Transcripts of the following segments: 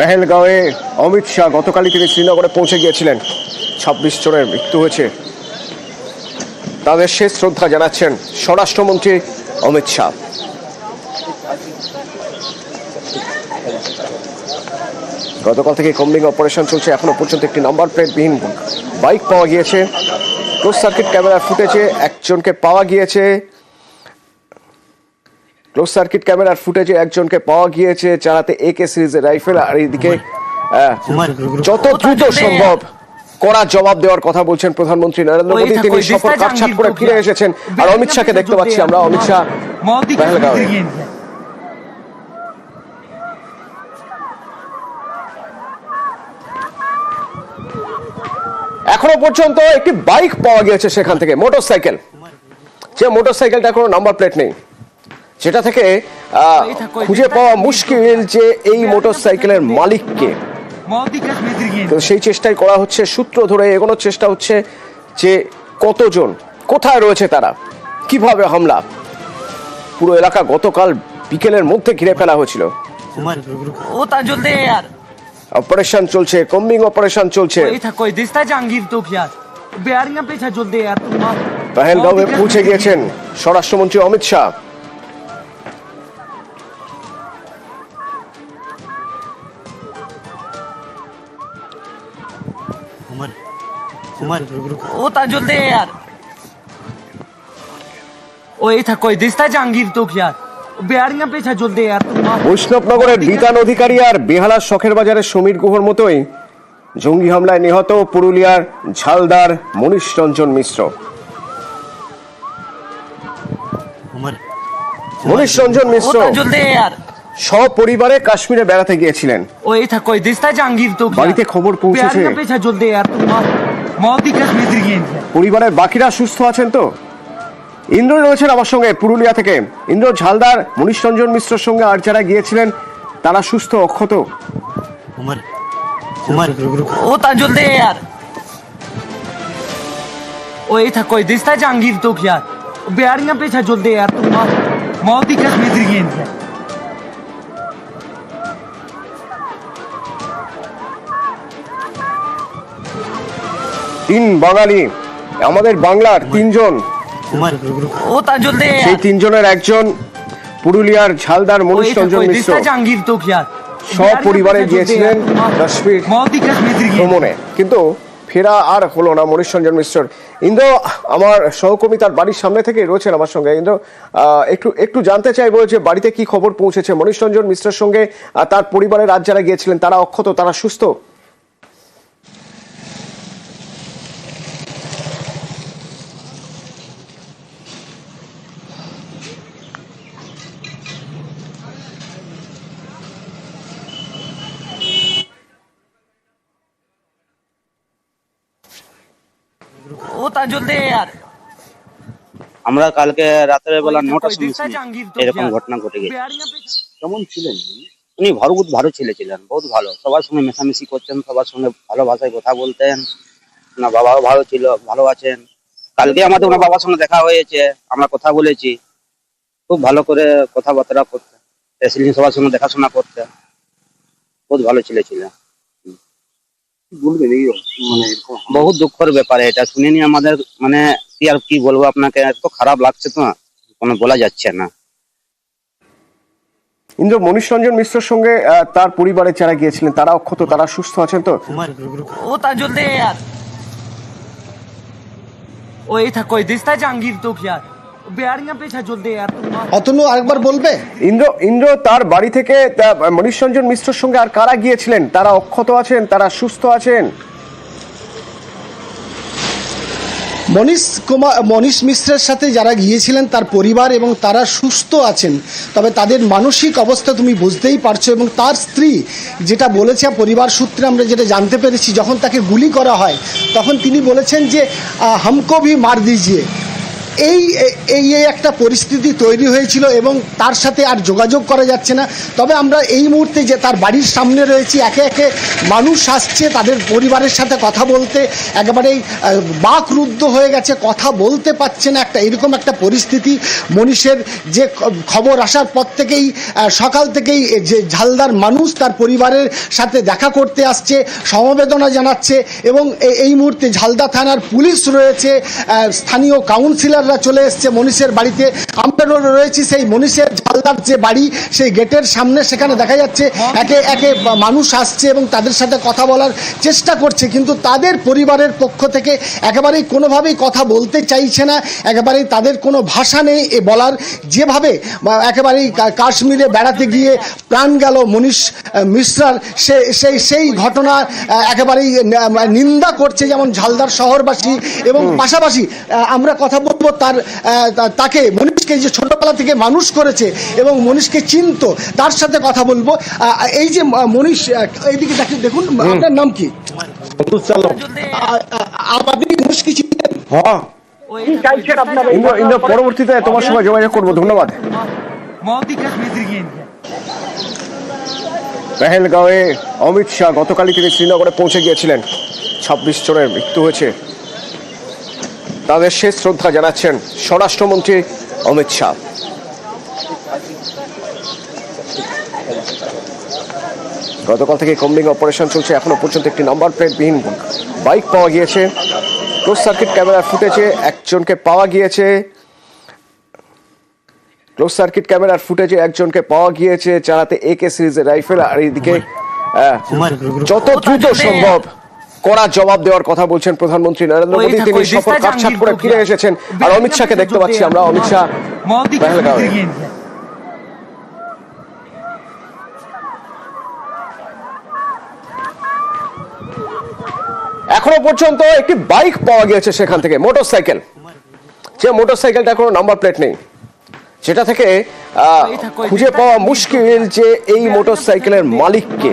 পেহেলগাঁওয়ে অমিত শাহ গতকালই তিনি শ্রীনগরে পৌঁছে গিয়েছিলেন। ছাব্বিশ জনের মৃত্যু হয়েছে। তাদের শেষ শ্রদ্ধা জানাচ্ছেন স্বরাষ্ট্রমন্ত্রী অমিত শাহ। গতকাল থেকে কম্বিং অপারেশন চলছে। এখনও পর্যন্ত একটি নাম্বার প্লেটবিহীন বাইক পাওয়া গিয়েছে। ক্লোজ সার্কিট ক্যামেরার ফুটেজে একজনকে পাওয়া গিয়েছে। ক্লোজ সার্কিট ক্যামেরার ফুটেজে একজনকে পাওয়া গিয়েছে চালাতে একে সিরিজের রাইফেল আর এইদিকে যত দ্রুত সম্ভব কড়া জবাব দেওয়ার কথা বলছেন প্রধানমন্ত্রী নরেন্দ্র মোদী। তিনি সফর কাটছাট করে ফিরে এসেছেন। আর অমিত শাহকে দেখতে পাচ্ছি আমরা। অমিত শাহ এখনও পর্যন্ত একটি বাইক পাওয়া গিয়েছে সেখান থেকে মোটরসাইকেল। যে মোটরসাইকেলটা কোনো নাম্বার প্লেট নেই। সেটা থেকে খুঁজে পাওয়া মুশকিল যে এই মোটরসাইকেলের মালিককে। তো সেই চেষ্টাই করা হচ্ছে সূত্র ধরে এগোনোর চেষ্টা হচ্ছে যে কতজন কোথায় রয়েছে তারা কীভাবে হামলা? পুরো এলাকা গতকাল বিকেলের মধ্যে ঘিরে ফেলা হয়েছিল। অপারেশন চলছে কম্বিং অপারেশন চলছে। পৌঁছে গিয়েছেন স্বরাষ্ট্রমন্ত্রী অমিত শাহ। उमर उमर वो ताजुल दे यार ওই था कोई दिसता जहांगीर तो यार बिहारियां पे छजुल दे यार तुम বৈষ্ণবনগরের বিতান অধিকারী আর বেহালার শখের বাজারের সমীর গুহর মতোই জঙ্গি হামলায় নিহত পুরুলিয়ার ঝালদার মনীষ রঞ্জন মিশ্র उमर মনীষ রঞ্জন वो মিশ্র ताजुल दे यार সপরিবারে কাশ্মীরে বেড়াতে গিয়েছিলেন ওই था कोई दिसता जहांगीर तो বাড়িতে খবর পৌঁছেছে। बिहारियां पे छजुल दे यार तुम মৌতি কাশ্মীর গেম পরিবারের বাকিরা সুস্থ আছেন তো ইন্দ্র রয়েছেন আমার সঙ্গে পুরুলিয়া থেকে ইন্দ্র ঝালদার মনীষ রঞ্জন মিশ্রের সঙ্গে আর যারা গিয়েছিলেন তারা সুস্থ অক্ষত उमर उमर वो ताजुल दे यार ओए था कोई दिसता जहांगीर तो यार बिहारियां पे छजुल दे यार तुम मौती कश्मीर गेम তিন বাঙালি আমাদের বাংলার তিনজন। ও সেই তিনজনের একজন পুরুলিয়ার ঝালদার মনীষ রঞ্জন মিশ্র। সপরিবারে গিয়েছিলেন ভ্রমণে। কিন্তু ফেরা আর হলো না মনীষ রঞ্জন মিশ্র ইন্দ্র আমার সহকর্মী তার বাড়ির সামনে থেকে রয়েছেন আমার সঙ্গে। ইন্দ্র একটু একটু জানতে চাইব যে বাড়িতে কি খবর পৌঁছেছে মনীষ রঞ্জন মিশ্রের সঙ্গে? তার পরিবারের আজ যারা গিয়েছিলেন তারা অক্ষত তারা সুস্থ? আমরা কালকে রাতের বেলা নটার সময় এরকম ঘটনা ঘটে গেছে। কেমন ছিলেন উনি? ভরগুত ভালো ছেলে ছিলেন বহুত ভালো। সবার সঙ্গে মেশামেশি করতেন সবার সঙ্গে ভালো ভাষায় কথা বলতেন। না বাবাও ভালো ছিল ভালো আছেন। কালকে আমাদের ওনার বাবার সঙ্গে দেখা হয়েছে আমরা কথা বলেছি। খুব ভালো করে কথাবার্তা করতেন। সবার সঙ্গে দেখাশোনা করতেন। বহুত ভালো ছেলে ছিলেন। বলবেন এই মানে এরকম বহুত দুঃখের ব্যাপারে এটা শুনিনি আমাদের মানে কি আর কি বলবো আপনাকে এত খারাপ লাগছে তো কোনো বলা যাচ্ছে না ইন্দ্র মনীষ রঞ্জন মিশ্রের সঙ্গে আহ, তার পরিবারের যারা গিয়েছিলেন তারা অক্ষত তারা সুস্থ আছেন তো उमर वो ताजुल दे यार ओए था कोई दिसता जहांगीर तो यार অতনু আরেকবার বলবে? ইন্দ্র ইন্দ্র তার বাড়ি থেকে মনীষ রঞ্জন মিশ্রর সঙ্গে আর কারা গিয়েছিলেন? তারা অক্ষত আছেন তারা সুস্থ আছেন? মনীষ কুমার মনীষ মিশ্রের সাথে যারা গিয়েছিলেন তার পরিবার এবং তারা সুস্থ আছেন। তবে তাদের মানসিক অবস্থা তুমি বুঝতেই পারছ এবং তার স্ত্রী যেটা বলেছে পরিবার সূত্রে আমরা যেটা জানতে পেরেছি যখন তাকে গুলি করা হয় তখন তিনি বলেছেন যে হামকো ভি মার দিজিয়ে। এই এই এই একটা পরিস্থিতি তৈরি হয়েছিল এবং তার সাথে আর যোগাযোগ করা যাচ্ছে না। তবে আমরা এই মুহূর্তে যে তার বাড়ির সামনে রয়েছি, একে একে মানুষ আসছে, তাদের পরিবারের সাথে কথা বলতে, একেবারেই বাকরুদ্ধ হয়ে গেছে, কথা বলতে পারছে না একটা, এরকম একটা পরিস্থিতি। মনীষের যে খবর আসার পর থেকেই সকাল থেকেই যে ঝালদার মানুষ তার পরিবারের সাথে দেখা করতে আসছে, সমবেদনা জানাচ্ছে এবং এই মুহূর্তে ঝালদা থানার পুলিশ রয়েছে স্থানীয় স্থানীয় কাউন্সিলররা চলে এসছে মনীষের বাড়িতে। আমরা রয়েছি সেই মনীষের ঝালদার যে বাড়ি সেই গেটের সামনে। সেখানে দেখা যাচ্ছে একে একে মানুষ আসছে এবং তাদের সাথে কথা বলার চেষ্টা করছে। কিন্তু তাদের পরিবারের পক্ষ থেকে একেবারেই কোনোভাবেই কথা বলতে চাইছে না। একেবারেই তাদের কোনো ভাষা নেই এ বলার। যেভাবে একেবারেই কাশ্মীরে বেড়াতে গিয়ে প্রাণ গেল মনীষ মিশ্রার সে সেই সেই ঘটনা একেবারেই নিন্দা করছে যেমন ঝালদার শহরবাসী এবং পাশাপাশি আমরা কথা বলব তার তাকে মনীষকে যে ছোটোবেলা থেকে মানুষ করেছে এবং মনীষকে চিনত তার সাথে কথা বলব। এই যে মনীষ এইদিকে দেখি দেখুন আপনার নাম কি? হ্যাঁ। পরবর্তীতে তোমার সঙ্গে যোগাযোগ করব ধন্যবাদ। পেহেলগাঁওয়ে অমিত শাহ গতকালই তিনি শ্রীনগরে পৌঁছে গিয়েছিলেন। ছাব্বিশ জনের মৃত্যু হয়েছে। তাদের শেষ শ্রদ্ধা জানাচ্ছেন স্বরাষ্ট্রমন্ত্রী অমিত শাহ। গতকাল থেকে কম্বিং অপারেশন চলছে এখনও পর্যন্ত একটি নাম্বার প্লেটবিহীন বাইক পাওয়া গিয়েছে। ক্লোজ সার্কিট ক্যামেরা ফুটেছে একজনকে পাওয়া গিয়েছে। ক্লোজ সার্কিট ক্যামেরার ফুটেজে একজনকে পাওয়া গিয়েছে চালাতে একে সিরিজের রাইফেল আর এইদিকে যত দ্রুত সম্ভব কড়া জবাব দেওয়ার কথা বলছেন প্রধানমন্ত্রী নরেন্দ্র মোদী। তিনি সফর কাটছাট করে ফিরে এসেছেন। আর অমিত শাহকে দেখতে পাচ্ছি আমরা। অমিত শাহ এখনও পর্যন্ত একটি বাইক পাওয়া গিয়েছে সেখান থেকে মোটর সাইকেল যে মোটর সাইকেলটা কোনো নাম্বার প্লেট নেই। সেটা থেকে খুঁজে পাওয়া মুশকিল যে এই মোটর সাইকেলের মালিককে।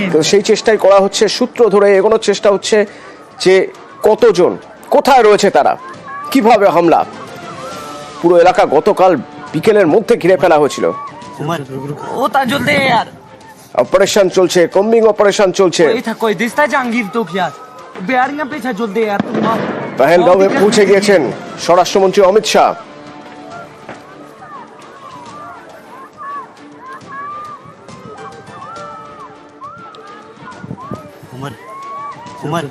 কিন্তু সেই চেষ্টাই করা হচ্ছে সূত্র ধরে এগোনো চেষ্টা হচ্ছে যে কতজন কোথায় রয়েছে তারা? কীভাবে হামলা? পুরো এলাকা গতকাল বিকেলের মধ্যে ঘিরে ফেলা হয়েছিল। অপারেশন চলছে কম্বিং অপারেশন চলছে। পেহেলগাঁওয়ে পৌঁছে গিয়েছেন স্বরাষ্ট্রমন্ত্রী অমিত শাহ। उमर उमर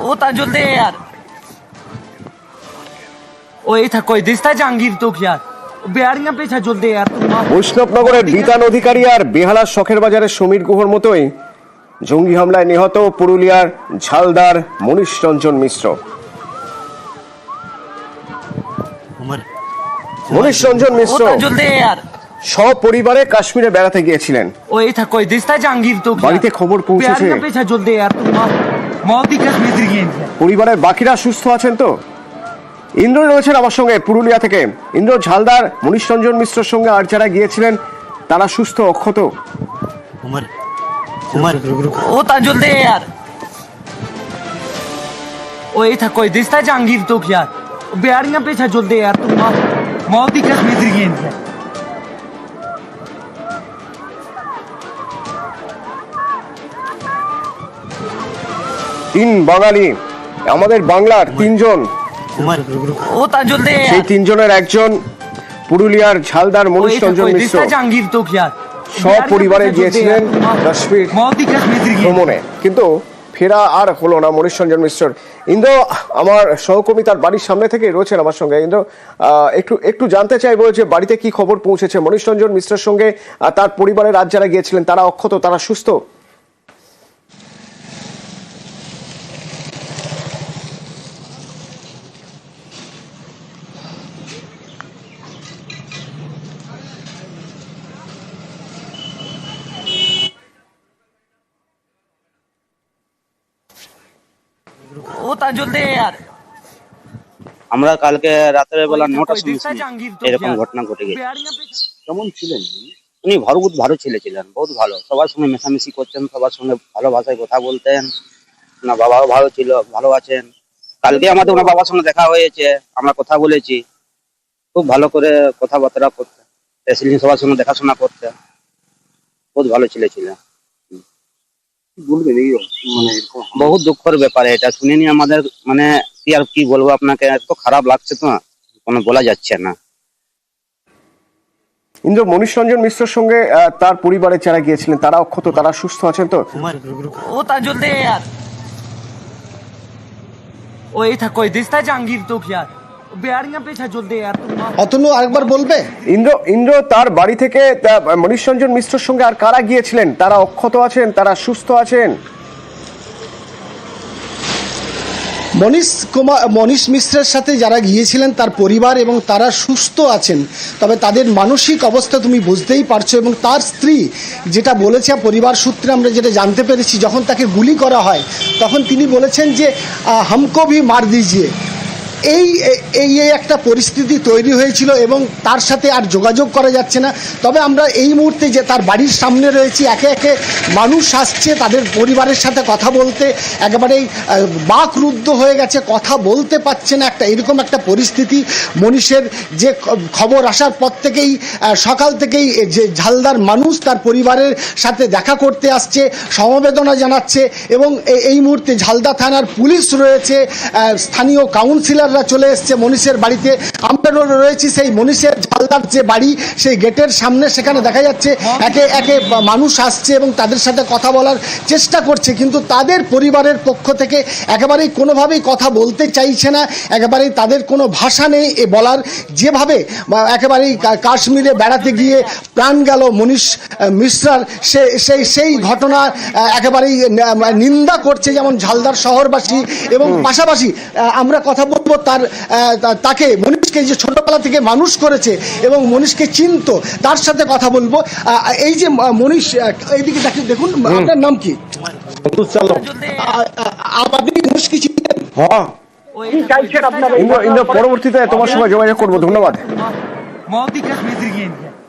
ओ ताजुल दे यार ওই था कोई दिस्ता जहांगीर तो यार बेड़ियां पे छा जुल दे यार तुम বৈষ্ণবনগরের বিতান অধিকারী আর বেহালার শখের বাজারের সমীর গুহর মতোই জঙ্গি হামলায় নিহত পুরুলিয়ার ঝালদার মনীষ রঞ্জন মিশ্র उमर মনীষ রঞ্জন ओ মিশ্র ताजुल दे यार সপরিবারে কাশ্মীরে বেড়াতে গিয়েছিলেন ওই था कोई दिस्ता जहांगीर तो বাড়িতে খবর পৌঁছেছে। बेड़ियां पे छा जुल दे यार तुम मोदी कश्मीर गए পরিবারের বাকিরা সুস্থ আছেন তো ইন্দ্র রয়েছেন আমার সঙ্গে পুরুলিয়া থেকে ইন্দ্র ঝালদার মনীষ রঞ্জন মিশ্রের সঙ্গে আর যারা গিয়েছিলেন তারা সুস্থ অক্ষত उमर उमर ओ ताजुल दे यार ओए था कोई दिस्ता जहांगीर तो यार बेड़ियां पे छा जुल दे यार तुम मोदी कश्मीर गए তিন বাঙালি আমাদের বাংলার তিনজন। সেই তিনজনের একজন পুরুলিয়ার ঝালদার মনীষ রঞ্জন মিশ্র। সপরিবারে গিয়েছিলেন কাশ্মীর ভ্রমণে। কিন্তু ফেরা আর হলো না মনীষ রঞ্জন মিশ্র ইন্দ্র আমার সহকর্মী তার বাড়ির সামনে থেকে রয়েছেন আমার সঙ্গে। ইন্দ্র একটু একটু জানতে চাইব যে বাড়িতে কি খবর পৌঁছেছে মনীষ রঞ্জন মিশ্রের সঙ্গে? তার পরিবারের আজ যারা গিয়েছিলেন তারা অক্ষত তারা সুস্থ? আমরা কালকে রাতের বেলা নটার সময় এরকম ঘটনা ঘটে গেছে। কেমন ছিলেন? উনি ভরগুত ভালো ছেলে ছিলেন বহুত ভালো। সবার সঙ্গে মেশামেশি করতেন সবার সঙ্গে ভালো ভাষায় কথা বলতেন। না বাবাও ভালো ছিল ভালো আছেন। কালকে আমাদের ওনার বাবার সঙ্গে দেখা হয়েছে আমরা কথা বলেছি। খুব ভালো করে কথাবার্তা করতেন। সবার সঙ্গে দেখাশোনা করতেন। বহুত ভালো ছেলে ছিলেন। বলবেন এই মানে এরকম বহুত দুঃখের ব্যাপার এটা শুনিনি আমাদের মানে কি আর কি বলবো আপনাকে এত খারাপ লাগছে তো কোনো বলা যাচ্ছে না ইন্দ্র মনীষ রঞ্জন মিশ্রের সঙ্গে আহ, তার পরিবারের যারা গিয়েছিলেন তারা অক্ষত তারা সুস্থ আছেন তো उमर वो ता जल्दी यार ओ ये था कोई दिखता है जहांगीर तो यार অতনু আরেকবার বলবে? ইন্দ্র ইন্দ্র তার বাড়ি থেকে মনীষ রঞ্জন মিশ্রর সঙ্গে আর কারা গিয়েছিলেন? তারা অক্ষত আছেন তারা সুস্থ আছেন? মনীষ কুমার মনীষ মিশ্রের সাথে যারা গিয়েছিলেন তার পরিবার এবং তারা সুস্থ আছেন। তবে তাদের মানসিক অবস্থা তুমি বুঝতেই পারছ এবং তার স্ত্রী যেটা বলেছে পরিবার সূত্রে আমরা যেটা জানতে পেরেছি যখন তাকে গুলি করা হয় তখন তিনি বলেছেন যে হামকো ভি মার দিজিয়ে। এই এই এই একটা পরিস্থিতি তৈরি হয়েছিল এবং তার সাথে আর যোগাযোগ করা যাচ্ছে না। তবে আমরা এই মুহূর্তে যে তার বাড়ির সামনে রয়েছি, একে একে মানুষ আসছে তাদের পরিবারের সাথে কথা বলতে। একেবারেই বাকরুদ্ধ হয়ে গেছে, কথা বলতে পারছে না একটা, এরকম একটা পরিস্থিতি। মনীষের যে খবর আসার পর থেকেই সকাল থেকেই যে ঝালদার মানুষ তার পরিবারের সাথে দেখা করতে আসছে, সমবেদনা জানাচ্ছে এবং এই মুহূর্তে ঝালদা থানার পুলিশ রয়েছে স্থানীয় স্থানীয় কাউন্সিলররা চলে এসছে মনীষের বাড়িতে। আমরা রয়েছি সেই মনীষের ঝালদার যে বাড়ি সেই গেটের সামনে। সেখানে দেখা যাচ্ছে একে একে মানুষ আসছে এবং তাদের সাথে কথা বলার চেষ্টা করছে। কিন্তু তাদের পরিবারের পক্ষ থেকে একেবারেই কোনোভাবেই কথা বলতে চাইছে না। একেবারেই তাদের কোনো ভাষা নেই এ বলার। যেভাবে একেবারেই কাশ্মীরে বেড়াতে গিয়ে প্রাণ গেল মনীষ মিশ্রার সে সেই সেই ঘটনা একেবারেই নিন্দা করছে যেমন ঝালদার শহরবাসী এবং পাশাপাশি আমরা কথা বলব তার তাকে মনীষকে যে ছোটোবেলা থেকে মানুষ করেছে এবং মনীষকে চিনত তার সাথে কথা বলব। এই যে মনীষ এইদিকে দেখুন আপনার নাম কি? হ্যাঁ। পরবর্তীতে তোমার সময় যোগাযোগ করব ধন্যবাদ।